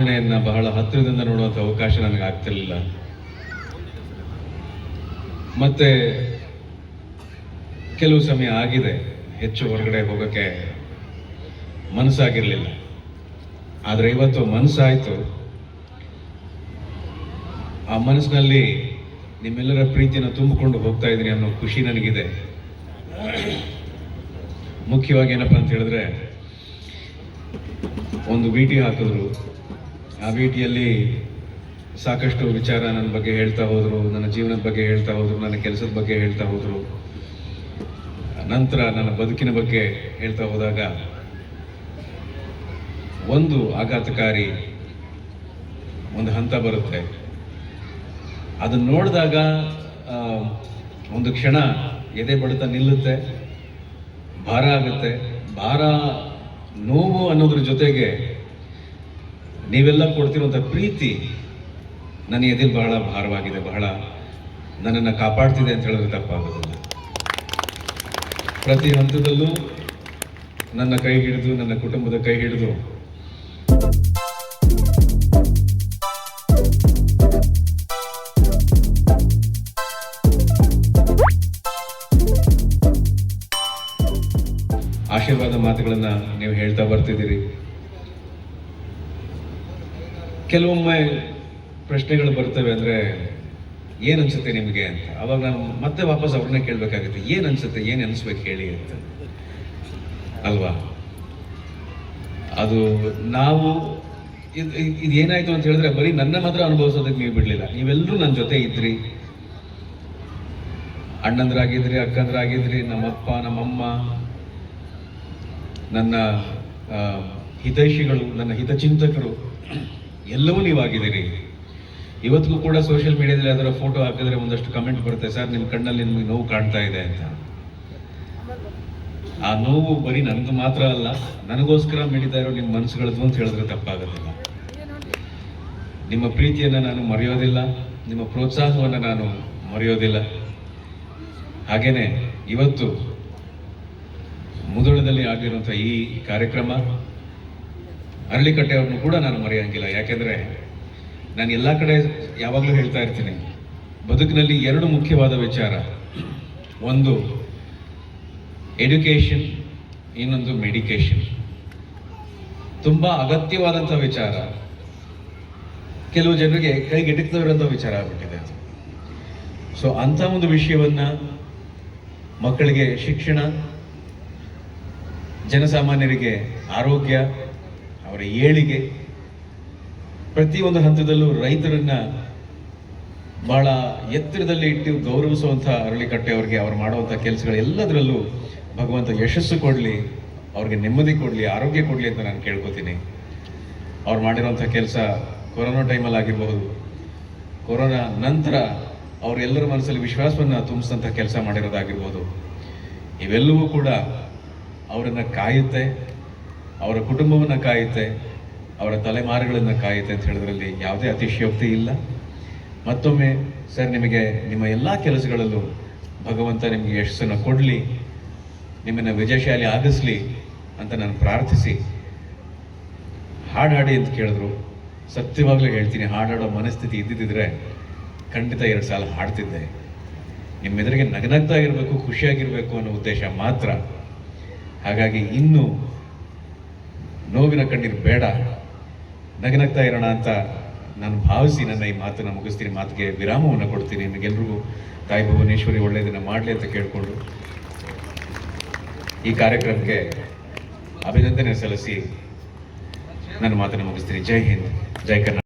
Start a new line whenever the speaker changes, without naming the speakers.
ಬಹಳ ಹತ್ತಿರದಿಂದ ನೋಡುವಂತ ಅವಕಾಶ ನನಗೆ ಆಗ್ತಿರ್ಲಿಲ್ಲ. ಮತ್ತೆ ಕೆಲವು ಸಮಯ ಆಗಿದೆ, ಹೆಚ್ಚು ಹೊರಗಡೆ ಹೋಗಕ್ಕೆ ಮನಸ್ಸಾಗಿರ್ಲಿಲ್ಲ. ಆದರೆ ಇವತ್ತು ಮನಸ್ಸಾಯ್ತು. ಆ ಮನಸ್ಸಿನಲ್ಲಿ ನಿಮ್ಮೆಲ್ಲರ ಪ್ರೀತಿಯನ್ನ ತುಂಬಿಕೊಂಡು ಹೋಗ್ತಾ ಇದ್ದೀನಿ ಅನ್ನೋ ಖುಷಿ ನನಗಿದೆ. ಮುಖ್ಯವಾಗಿ ಏನಪ್ಪ ಅಂತ ಹೇಳಿದ್ರೆ, ಒಂದು ವಿಟಿ ಹಾಕಿದ್ರು. ಆ ಭೇಟಿಯಲ್ಲಿ ಸಾಕಷ್ಟು ವಿಚಾರ ನನ್ನ ಬಗ್ಗೆ ಹೇಳ್ತಾ ಹೋದರು, ನನ್ನ ಜೀವನದ ಬಗ್ಗೆ ಹೇಳ್ತಾ ಹೋದರು, ನನ್ನ ಕೆಲಸದ ಬಗ್ಗೆ ಹೇಳ್ತಾ ಹೋದರು. ನಂತರ ನನ್ನ ಬದುಕಿನ ಬಗ್ಗೆ ಹೇಳ್ತಾ ಹೋದಾಗ ಒಂದು ಆಘಾತಕಾರಿ ಒಂದು ಹಂತ ಬರುತ್ತೆ. ಅದನ್ನು ನೋಡಿದಾಗ ಒಂದು ಕ್ಷಣ ಎದೆ ಬಡಿತ ನಿಲ್ಲುತ್ತೆ, ಭಾರ ಆಗುತ್ತೆ. ಭಾರ ನೋವು ಅನ್ನೋದ್ರ ಜೊತೆಗೆ ನೀವೆಲ್ಲ ಕೊಡ್ತಿರುವಂಥ ಪ್ರೀತಿ ನನ್ನ ಎದಿಲ್ ಬಹಳ ಭಾರವಾಗಿದೆ, ಬಹಳ ನನ್ನನ್ನು ಕಾಪಾಡ್ತಿದೆ ಅಂತ ಹೇಳಿದ್ರೆ ತಪ್ಪಾಗೋದಿಲ್ಲ. ಪ್ರತಿ ಹಂತದಲ್ಲೂ ನನ್ನ ಕೈ ಹಿಡಿದು, ನನ್ನ ಕುಟುಂಬದ ಕೈ ಹಿಡಿದು ಆಶೀರ್ವಾದ ಮಾತುಗಳನ್ನ ನೀವು ಹೇಳ್ತಾ ಬರ್ತಿದ್ದೀರಿ. ಕೆಲವೊಮ್ಮೆ ಪ್ರಶ್ನೆಗಳು ಬರ್ತವೆ ಅಂದರೆ, ಏನು ಅನಿಸುತ್ತೆ ನಿಮಗೆ? ಅಂತ. ಅವಾಗ ನಾನು ಮತ್ತೆ ವಾಪಸ್ ಅವ್ರನ್ನೇ ಕೇಳಬೇಕಾಗುತ್ತೆ, ಏನು ಅನ್ಸುತ್ತೆ? ಏನು ಅನಿಸ್ಬೇಕು ಹೇಳಿ ಅಂತ. ಅಲ್ವಾ? ಅದು ನಾವು, ಇದು ಇದು ಏನಾಯಿತು ಅಂತ ಹೇಳಿದ್ರೆ ಬರೀ ನನ್ನ ಮಾತ್ರ ಅನುಭವಿಸೋದಕ್ಕೆ ನೀವು ಬಿಡಲಿಲ್ಲ. ನೀವೆಲ್ಲರೂ ನನ್ನ ಜೊತೆ ಇದ್ರಿ. ಅಣ್ಣಂದ್ರಾಗಿದ್ರಿ, ಅಕ್ಕಂದ್ರಾಗಿದ್ರಿ, ನಮ್ಮಪ್ಪ, ನಮ್ಮಮ್ಮ, ನನ್ನ ಹಿತೈಷಿಗಳು, ನನ್ನ ಹಿತಚಿಂತಕರು. ಎಲ್ಲವೂ ನೀವಾಗಿದ್ದೀರಿ. ಇವತ್ತಿಗೂ ಕೂಡ ಸೋಷಿಯಲ್ ಮೀಡಿಯಾದಲ್ಲಿ ಅದರ ಫೋಟೋ ಹಾಕಿದ್ರೆ ಒಂದಷ್ಟು ಕಮೆಂಟ್ ಬರುತ್ತೆ, ಸರ್ ನಿಮ್ಮ ಕಣ್ಣಲ್ಲಿ ನಿಮಗೆ ನೋವು ಕಾಣ್ತಾ ಇದೆ ಅಂತ. ಆ ನೋವು ಬರೀ ನನಗೆ ಮಾತ್ರ ಅಲ್ಲ, ನನಗೋಸ್ಕರ ಮಿಡಿತಾ ಇರೋ ನಿಮ್ಮ ಮನಸ್ಸುಗಳದ್ದು ಅಂತ ಹೇಳಿದ್ರೆ ತಪ್ಪಾಗೋದಿಲ್ಲ. ನಿಮ್ಮ ಪ್ರೀತಿಯನ್ನು ನಾನು ಮರೆಯೋದಿಲ್ಲ, ನಿಮ್ಮ ಪ್ರೋತ್ಸಾಹವನ್ನು ನಾನು ಮರೆಯೋದಿಲ್ಲ. ಹಾಗೇನೆ, ಇವತ್ತು ಮುದುಳದಲ್ಲಿ ಆಗಿರುವಂಥ ಈ ಕಾರ್ಯಕ್ರಮ ಅರಳಿಕಟ್ಟೆಯವ್ರನ್ನು ಕೂಡ ನಾನು ಮರೆಯಂಗಿಲ್ಲ. ಯಾಕೆಂದ್ರೆ ನಾನು ಎಲ್ಲ ಕಡೆ ಯಾವಾಗಲೂ ಹೇಳ್ತಾ ಇರ್ತೀನಿ, ಬದುಕಿನಲ್ಲಿ ಎರಡು ಮುಖ್ಯವಾದ ವಿಚಾರ. ಒಂದು ಎಡ್ಯುಕೇಷನ್ ಇನ್ನೊಂದು ಮೆಡಿಕೇಶನ್ ತುಂಬಾ ಅಗತ್ಯವಾದಂಥ ವಿಚಾರ. ಕೆಲವು ಜನರಿಗೆ ಕೈಗೆಟುಕದವರಂಥ ವಿಚಾರ ಆಗ್ಬಿಟ್ಟಿದೆ ಸೊ ಅಂಥ ಒಂದು ವಿಷಯವನ್ನ ಮಕ್ಕಳಿಗೆ ಶಿಕ್ಷಣ, ಜನಸಾಮಾನ್ಯರಿಗೆ ಆರೋಗ್ಯ ಅವರ ಏಳಿಗೆ ಪ್ರತಿಯೊಂದು ಹಂತದಲ್ಲೂ ರೈತರನ್ನ ಬಹಳ ಎತ್ತರದಲ್ಲಿ ಇಟ್ಟು ಗೌರವಿಸುವಂಥ ಅರಳಿಕಟ್ಟೆ ಅವರಿಗೆ ಅವ್ರು ಮಾಡುವಂಥ ಕೆಲಸಗಳು ಎಲ್ಲದರಲ್ಲೂ ಭಗವಂತ ಯಶಸ್ಸು ಕೊಡಲಿ, ಅವ್ರಿಗೆ ನೆಮ್ಮದಿ ಕೊಡಲಿ, ಆರೋಗ್ಯ ಕೊಡಲಿ ಅಂತ ನಾನು ಕೇಳ್ಕೊತೀನಿ. ಅವ್ರು ಮಾಡಿರುವಂಥ ಕೆಲಸ ಕೊರೋನಾ ಟೈಮಲ್ಲಿ ಆಗಿರಬಹುದು ಕೊರೋನಾ ನಂತರ ಅವರೆಲ್ಲರ ಮನಸ್ಸಲ್ಲಿ ವಿಶ್ವಾಸವನ್ನು ತುಂಬಿಸಿದಂಥ ಕೆಲಸ ಮಾಡಿರೋದಾಗಿರ್ಬೋದು. ಇವೆಲ್ಲವೂ ಕೂಡ ಅವರನ್ನು ಕಾಯುತ್ತೆ. ಅವರ ಕುಟುಂಬವನ್ನು ಕಾಯುತ್ತೆ, ಅವರ ತಲೆಮಾರುಗಳನ್ನು ಕಾಯುತ್ತೆ ಅಂತ ಹೇಳಿದ್ರಲ್ಲಿ ಯಾವುದೇ ಅತಿಶಯೋಕ್ತಿ ಇಲ್ಲ. ಮತ್ತೊಮ್ಮೆ, ಸರ್, ನಿಮಗೆ ನಿಮ್ಮ ಎಲ್ಲ ಕೆಲಸಗಳಲ್ಲೂ ಭಗವಂತ ನಿಮಗೆ ಯಶಸ್ಸನ್ನು ಕೊಡಲಿ, ನಿಮ್ಮನ್ನು ವಿಜಯಶಾಲಿ ಆಗಿಸ್ಲಿ ಅಂತ ನಾನು ಪ್ರಾರ್ಥಿಸಿ. ಹಾಡು ಹಾಡಿ ಅಂತ ಕೇಳಿದ್ರು. ಸತ್ಯವಾಗಲೂ ಹೇಳ್ತೀನಿ, ಹಾಡಾಡೋ ಮನಸ್ಥಿತಿ ಇದ್ದಿದ್ದಿದ್ರೆ ಖಂಡಿತ ಎರಡು ಸಾಲ ಹಾಡ್ತಿದ್ದೆ. ನಿಮ್ಮೆದುರಿಗೆ ನಗನಗ್ತಾ ಇರಬೇಕು ಖುಷಿಯಾಗಿರಬೇಕು ಅನ್ನೋ ಉದ್ದೇಶ ಮಾತ್ರ. ಹಾಗಾಗಿ ಇನ್ನು ನೋವಿನ ಕಣ್ಣೀರು ಬೇಡ. ನಗನಗ್ತಾ ಇರೋಣ ಅಂತ ನಾನು ಭಾವಿಸಿ ನನ್ನ ಈ ಮಾತನ್ನು ಮುಗಿಸ್ತೀನಿ, ಮಾತಿಗೆ ವಿರಾಮವನ್ನು ಕೊಡ್ತೀನಿ. ನಿಮಗೆಲ್ರಿಗೂ ತಾಯಿ ಭುವನೇಶ್ವರಿ ಒಳ್ಳೆಯದನ್ನು ಮಾಡಲಿ ಅಂತ ಕೇಳಿಕೊಂಡು ಈ ಕಾರ್ಯಕ್ರಮಕ್ಕೆ ಅಭಿನಂದನೆ ಸಲ್ಲಿಸಿ ನನ್ನ ಮಾತನ್ನು ಮುಗಿಸ್ತೀನಿ. ಜೈ ಹಿಂದ್, ಜೈ ಕರ್ನಾಟಕ.